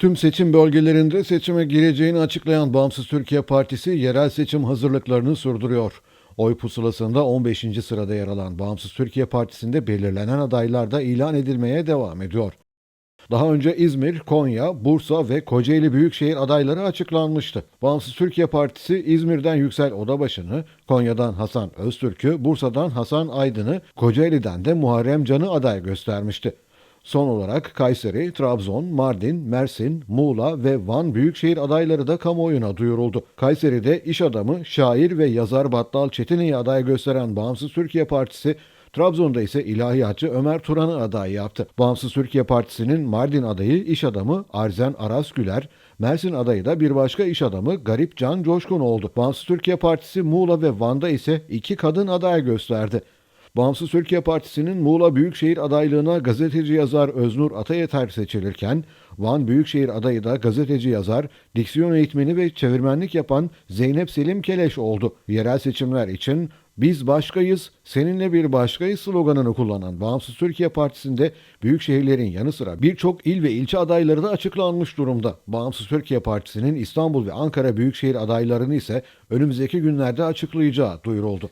Tüm seçim bölgelerinde seçime gireceğini açıklayan Bağımsız Türkiye Partisi yerel seçim hazırlıklarını sürdürüyor. Oy pusulasında 15. sırada yer alan Bağımsız Türkiye Partisi'nde belirlenen adaylar da ilan edilmeye devam ediyor. Daha önce İzmir, Konya, Bursa ve Kocaeli Büyükşehir adayları açıklanmıştı. Bağımsız Türkiye Partisi İzmir'den Yüksel Odabaşı'nı, Konya'dan Hasan Öztürk'ü, Bursa'dan Hasan Aydın'ı, Kocaeli'den de Muharrem Can'ı aday göstermişti. Son olarak Kayseri, Trabzon, Mardin, Mersin, Muğla ve Van Büyükşehir adayları da kamuoyuna duyuruldu. Kayseri'de iş adamı, şair ve yazar Battal Çetin'i aday gösteren Bağımsız Türkiye Partisi, Trabzon'da ise ilahiyatçı Ömer Turan'ı aday yaptı. Bağımsız Türkiye Partisi'nin Mardin adayı iş adamı Arzen Aras Güler, Mersin adayı da bir başka iş adamı Garip Can Coşkun oldu. Bağımsız Türkiye Partisi Muğla ve Van'da ise iki kadın aday gösterdi. Bağımsız Türkiye Partisi'nin Muğla Büyükşehir adaylığına gazeteci yazar Öznur Atayeter seçilirken, Van Büyükşehir adayı da gazeteci yazar, diksiyon eğitmeni ve çevirmenlik yapan Zeynep Selim Keleş oldu. Yerel seçimler için biz başkayız, seninle bir başkayız sloganını kullanan Bağımsız Türkiye Partisi'nde büyük şehirlerin yanı sıra birçok il ve ilçe adayları da açıklanmış durumda. Bağımsız Türkiye Partisi'nin İstanbul ve Ankara büyükşehir adaylarını ise önümüzdeki günlerde açıklayacağı duyuruldu.